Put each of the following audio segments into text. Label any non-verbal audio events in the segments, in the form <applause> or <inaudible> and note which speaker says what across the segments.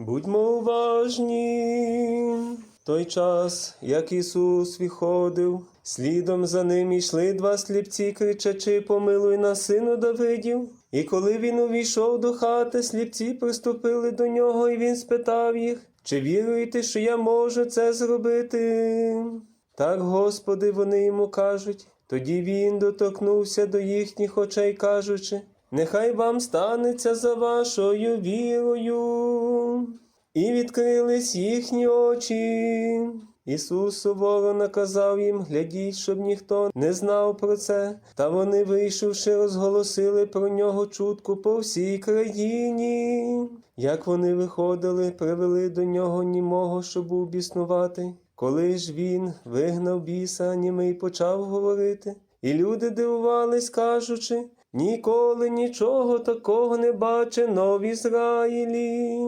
Speaker 1: Будьмо уважні. Той час, як Ісус виходив, слідом за ним йшли два сліпці, кричачи, помилуй нас, сину Давидів. І коли він увійшов до хати, сліпці приступили до нього, і він спитав їх, чи віруєте, що я можу це зробити? Так, Господи, вони йому кажуть. Тоді він доторкнувся до їхніх очей, кажучи, нехай вам станеться за вашою вірою. І відкрились їхні очі. Ісус суворо наказав їм, глядіть, щоб ніхто не знав про це. Та вони, вийшовши, розголосили про нього чутку по всій країні. Як вони виходили, привели до нього німого, щоб був біснувати. Коли ж він вигнав біса, німий почав говорити, і люди дивувались, кажучи, ніколи нічого такого не бачено в Ізраїлі.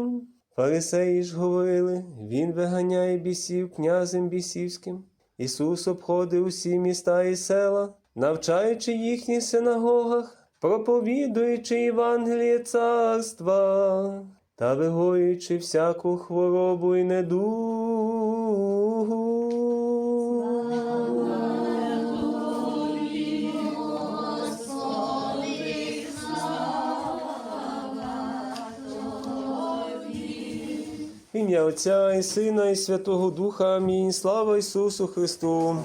Speaker 1: Фарисеї ж говорили, він виганяє бісів князем бісівським. Ісус обходив усі міста і села, навчаючи їхніх синагогах, проповідуючи Євангеліє царства та вигоюючи всяку хворобу і недугу. Ім'я Отця і Сина, і Святого Духа. Амінь. Слава Ісусу Христу.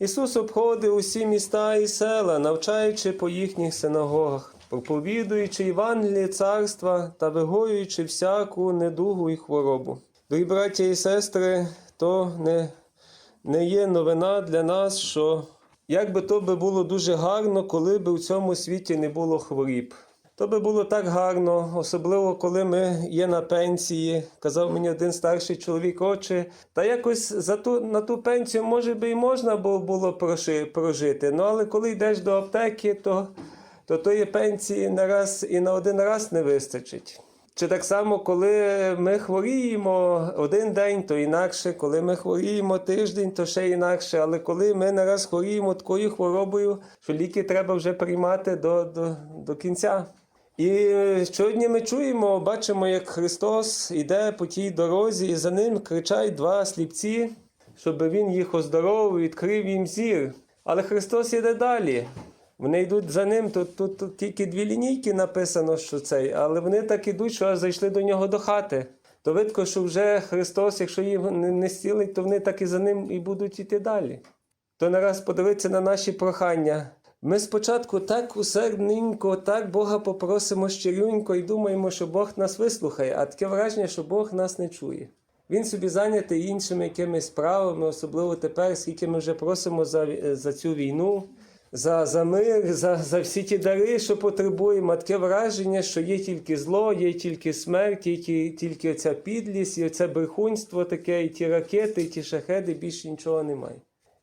Speaker 1: Ісус обходив усі міста і села, навчаючи по їхніх синагогах, проповідуючи Євангеліє царства та вигоюючи всяку недугу і хворобу. Дорогі браття і сестри, то не, не є новина для нас, що як би то би було дуже гарно, коли б у цьому світі не було хворіб. То би було так гарно, особливо коли ми є на пенсії. Казав мені один старший чоловік, отче, та якось за ту, на ту пенсію, може би, і можна було, прожити. Ну, але коли йдеш до аптеки, то, то тої пенсії на раз і на один раз не вистачить. Чи так само, коли ми хворіємо один день, то інакше, коли ми хворіємо тиждень, то ще інакше. Але коли ми нараз хворіємо такою хворобою, що ліки треба вже приймати до, до, до кінця. І сьогодні ми чуємо, бачимо, як Христос іде по тій дорозі, і за ним кричать два сліпці, щоб Він їх оздоровив, відкрив їм зір. Але Христос іде далі. Вони йдуть за ним, тут, тут, тут тільки дві лінійки написано, що цей, але вони так ідуть, що аж зайшли до нього до хати. То видко, що вже Христос, якщо їх не, не стілить, то вони так і за ним і будуть іти далі. То нараз подивитися на наші прохання. Ми спочатку так усердненько, так Бога попросимо щирюнько і думаємо, що Бог нас вислухає, а таке враження, що Бог нас не чує. Він собі зайнятий іншими якимись справами, особливо тепер, скільки ми вже просимо за, за цю війну, за, за мир, за, за всі ті дари, що потребуємо. А Таке враження, що є тільки зло, є тільки смерть, є ті- тільки оця підлість, і оце брехунство таке, і ті ракети, і ті шахеди, більше нічого немає.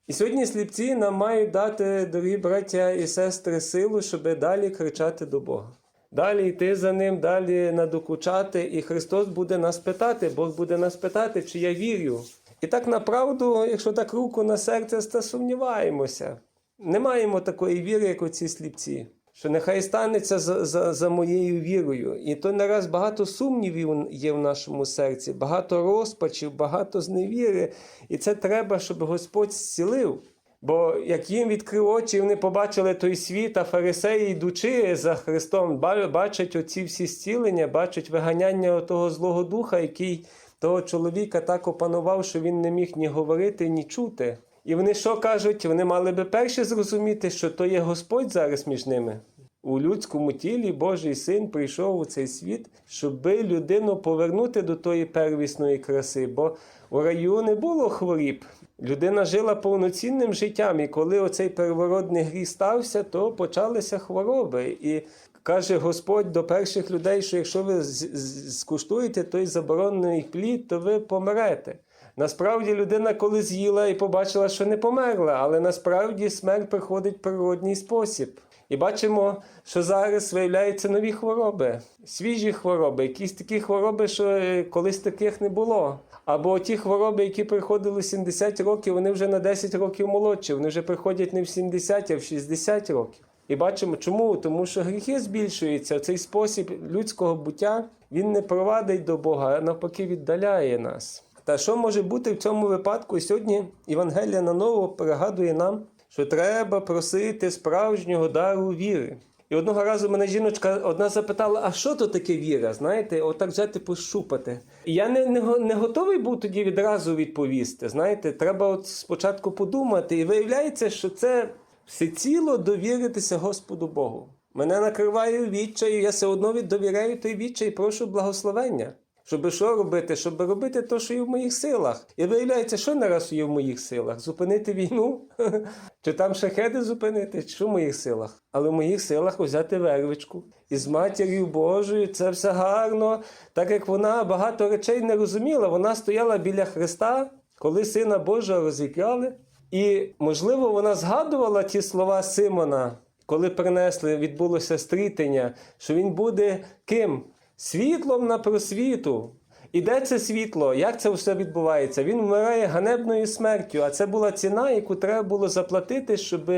Speaker 1: І сьогодні сліпці нам мають дати, дорогі браття і сестри, силу, щоб далі кричати до Бога. Далі йти за ним, далі надокучати, і Христос буде нас питати, Бог буде нас питати, чи я вірю. І так направду, якщо так руку на серце, то сумніваємося. Не маємо такої віри, як оці сліпці. Що нехай станеться за, за, за моєю вірою. І то не раз багато сумнівів є в нашому серці, багато розпачів, багато зневіри. І це треба, щоб Господь зцілив. Бо як їм відкрив очі, вони побачили той світ, а фарисеї, йдучи за Христом, бачать оці всі зцілення, бачать виганяння того злого духа, який того чоловіка так опанував, що він не міг ні говорити, ні чути. І вони що кажуть? Вони мали би перші зрозуміти, що то є Господь зараз між ними. У людському тілі Божий син прийшов у цей світ, щоб людину повернути до тої первісної краси, бо у раю не було хворіб. Людина жила повноцінним життям, і коли оцей первородний гріх стався, то почалися хвороби. І каже Господь до перших людей, що якщо ви скуштуєте той заборонений плід, то ви помрете. Насправді людина коли з'їла і побачила, що не померла, але насправді смерть приходить в природній спосіб. І бачимо, що зараз виявляються нові хвороби, свіжі хвороби, якісь такі хвороби, що е, колись таких не було. Або ті хвороби, які приходили в 70 років, вони вже на 10 років молодші, вони вже приходять не в 70, а в 60 років. І бачимо, чому? Тому що гріхи збільшуються, цей спосіб людського буття він не провадить до Бога, а навпаки віддаляє нас. Та що може бути в цьому випадку? Сьогодні Євангелія наново пригадує нам, що треба просити справжнього дару віри. І одного разу мене жіночка одна запитала: а що то таке віра? Знаєте, отак взяти пощупати. І я не, не, не готовий був тоді відразу відповісти. Знаєте, треба от спочатку подумати. І виявляється, що це всеціло довіритися Господу Богу. Мене накриває відчай, я все одно довіряю той відчай прошу благословення. Щоб що робити? Щоб робити те, що є в моїх силах. І виявляється, що нараз є в моїх силах? Зупинити війну? <laughs> Чи там шахеди зупинити? Що в моїх силах? Але в моїх силах взяти вервичку. І з матір'ю Божою це все гарно. Так як вона багато речей не розуміла, вона стояла біля Христа, коли Сина Божого розіп'яли. І, можливо, вона згадувала ті слова Симона, коли принесли, відбулося стрітення, що він буде ким? Світлом на просвіту. І де це світло? Як це все відбувається? Він вмирає ганебною смертю, а це була ціна, яку треба було заплатити, щоб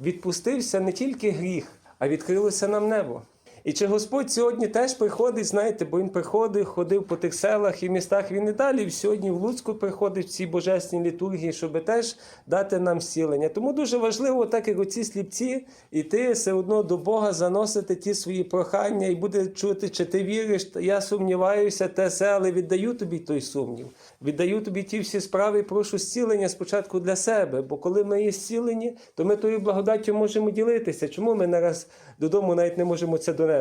Speaker 1: відпустився не тільки гріх, а відкрилося нам небо. І чи Господь сьогодні теж приходить, знаєте, бо він приходив, ходив по тих селах і містах. Він і далі сьогодні в Луцьку приходить в цій божественній літургії, щоб теж дати нам зцілення. Тому дуже важливо, так як оці сліпці, іти все одно до Бога, заносити ті свої прохання і буде чути, чи ти віриш. Я сумніваюся, те все, але віддаю тобі той сумнів. Віддаю тобі ті всі справи прошу зцілення спочатку для себе. Бо коли ми є зцілені, то ми тою благодаттю можемо ділитися. Чому ми нараз додому навіть не можемо це донести?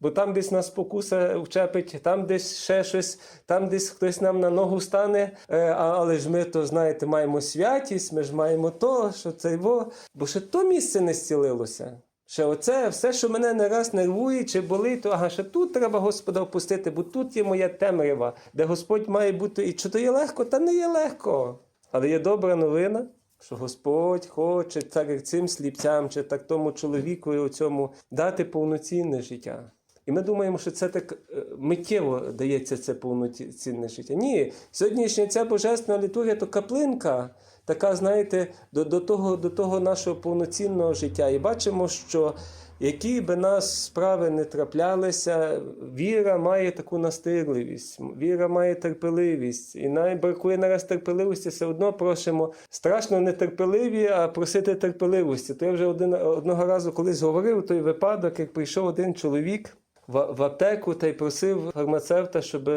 Speaker 1: Бо там десь нас спокуса вчепить, там десь ще щось, там десь хтось нам на ногу стане. Е, але ж ми то, знаєте, маємо святість, ми ж маємо то, що це його. Бо ще то місце не зцілилося. Ще оце все, що мене не раз нервує чи болить, то ага, ще тут треба Господа впустити, бо тут є моя темрява, де Господь має бути. І чи то є легко? Та не є легко. Але є добра новина, що Господь хоче, так як цим сліпцям, чи так тому чоловіку цьому дати повноцінне життя. І ми думаємо, що це так е, миттєво дається це повноцінне життя. Ні, сьогоднішня ця божественна літургія то каплинка, така, знаєте, до, до, того, до того нашого повноцінного життя. І бачимо, що які би нас справи не траплялися, віра має таку настирливість, віра має терпеливість. І навіть бракує нараз терпеливості, все одно просимо страшно нетерпеливі, а просити терпеливості. То я вже один, одного разу колись говорив той випадок, як прийшов один чоловік в, в аптеку та й просив фармацевта, щоб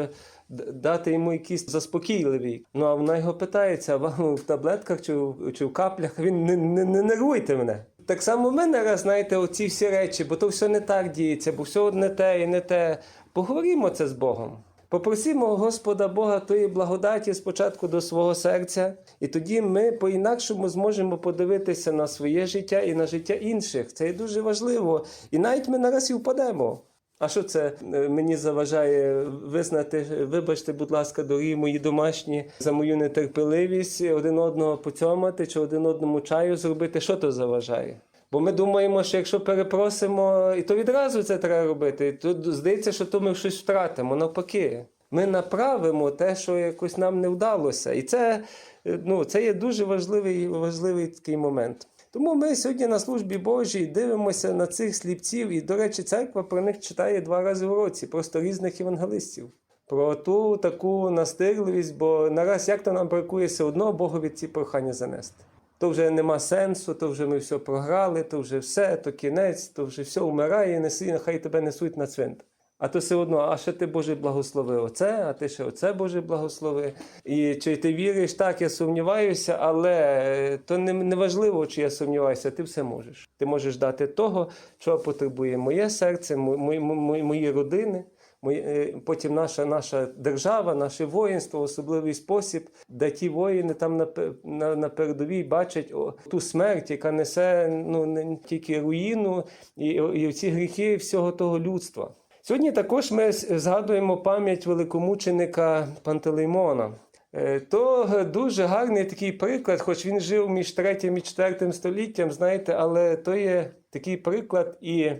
Speaker 1: дати йому якісь заспокійливі. Ну а вона його питається, а вам в таблетках чи в, чи в каплях він не, не, не нервуйте мене. Так само в мене раз, знаєте, оці всі речі, бо то все не так діється, бо все одне те і не те. Поговоримо це з Богом. Попросимо Господа Бога тої благодаті спочатку до свого серця, і тоді ми по-інакшому зможемо подивитися на своє життя і на життя інших. Це є дуже важливо. І навіть ми нараз і впадемо. А що це е, мені заважає визнати, вибачте, будь ласка, дорогі мої домашні, за мою нетерпеливість один одного поцьомати чи один одному чаю зробити? Що то заважає? Бо ми думаємо, що якщо перепросимо, і то відразу це треба робити, то здається, що то ми щось втратимо. Навпаки, ми направимо те, що якось нам не вдалося. І це, е, ну, це є дуже важливий, важливий такий момент. Тому ми сьогодні на службі Божій дивимося на цих сліпців, і, до речі, церква про них читає два рази в році, просто різних євангелистів. Про ту таку настирливість, бо нараз як то нам бракує все одно Богові ці прохання занести. То вже нема сенсу, то вже ми все програли, то вже все, то кінець, то вже все вмирає, неси, нехай тебе несуть на цвинтар. А то все одно, а ще ти Боже благослови оце, а ти ще оце Боже благослови. І чи ти віриш, так, я сумніваюся, але е, то не, не важливо, чи я сумніваюся, ти все можеш. Ти можеш дати того, чого потребує моє серце, мої, мої, мої родини. Мої- е, Потім наша, наша держава, наше воїнство, особливий спосіб, де ті воїни там на, на, на передовій бачать о, ту смерть, яка несе ну, не тільки руїну і, і ці гріхи всього того людства. Сьогодні також ми згадуємо пам'ять великомученика Пантелеймона. Е, То дуже гарний такий приклад, хоч він жив між третім і четвертим століттям, знаєте, але то є такий приклад і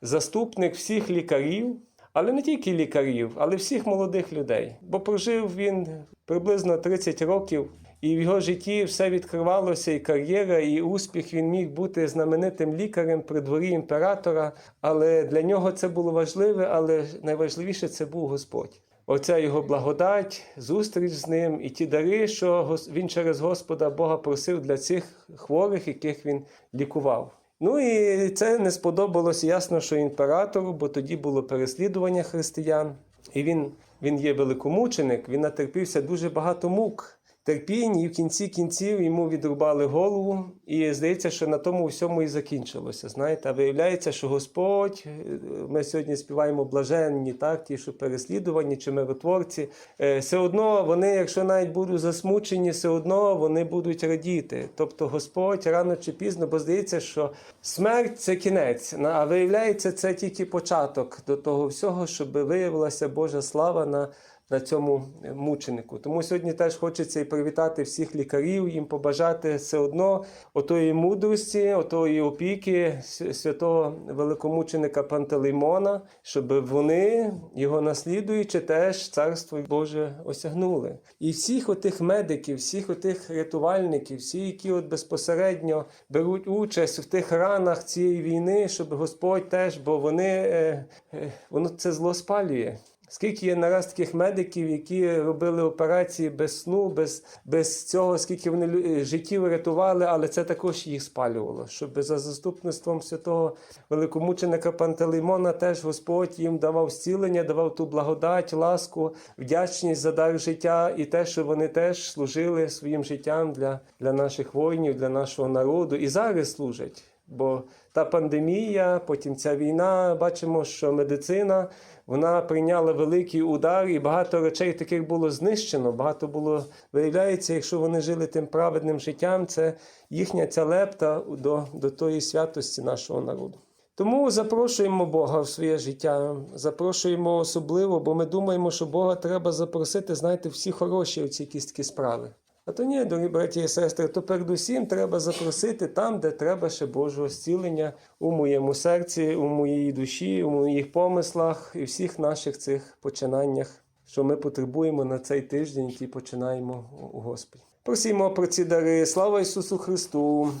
Speaker 1: заступник всіх лікарів, але не тільки лікарів, але всіх молодих людей. Бо прожив він приблизно 30 років І в його житті все відкривалося, і кар'єра, і успіх. Він міг бути знаменитим лікарем при дворі імператора. Але для нього це було важливе, але найважливіше це був Господь. Оця його благодать, зустріч з ним і ті дари, що він через Господа Бога просив для цих хворих, яких він лікував. Ну і це не сподобалось ясно, що імператору, бо тоді було переслідування християн. І він, він є великомученик, він натерпівся дуже багато мук. Терпінь, і в кінці кінців йому відрубали голову, і здається, що на тому всьому і закінчилося. Знаєте, а виявляється, що Господь, е, ми сьогодні співаємо блаженні, так, ті, що переслідувані чи миротворці, е, все одно вони, якщо навіть будуть засмучені, все одно вони будуть радіти. Тобто Господь рано чи пізно, бо здається, що смерть це кінець, а виявляється, це тільки початок до того всього, щоб виявилася Божа слава на на цьому мученику. Тому сьогодні теж хочеться і привітати всіх лікарів, їм побажати все одно отої мудрості, отої опіки святого великомученика Пантелеймона, щоб вони, його наслідуючи, теж царство Боже осягнули. І всіх отих медиків, всіх отих рятувальників, всі, які от безпосередньо беруть участь в тих ранах цієї війни, щоб Господь теж, бо вони е, е, воно це зло спалює. Скільки є нараз таких медиків, які робили операції без сну, без, без цього, скільки вони е, життів рятували, але це також їх спалювало. Щоб за заступництвом святого великомученика Пантелеймона теж Господь їм давав зцілення, давав ту благодать, ласку, вдячність за дар життя і те, що вони теж служили своїм життям для, для наших воїнів, для нашого народу і зараз служать. Бо та пандемія, потім ця війна, бачимо, що медицина вона прийняла великий удар, і багато речей таких було знищено. Багато було виявляється, якщо вони жили тим праведним життям, це їхня ця лепта до, до тої святості нашого народу. Тому запрошуємо Бога в своє життя, запрошуємо особливо, бо ми думаємо, що Бога треба запросити, знаєте, всі хороші оці якісь такі справи. А то ні, дорогі браті і сестри, то передусім треба запросити там, де треба ще Божого зцілення у моєму серці, у моїй душі, у моїх помислах і всіх наших цих починаннях, що ми потребуємо на цей тиждень, який починаємо у Господі. Просімо про ці дари. Слава Ісусу Христу!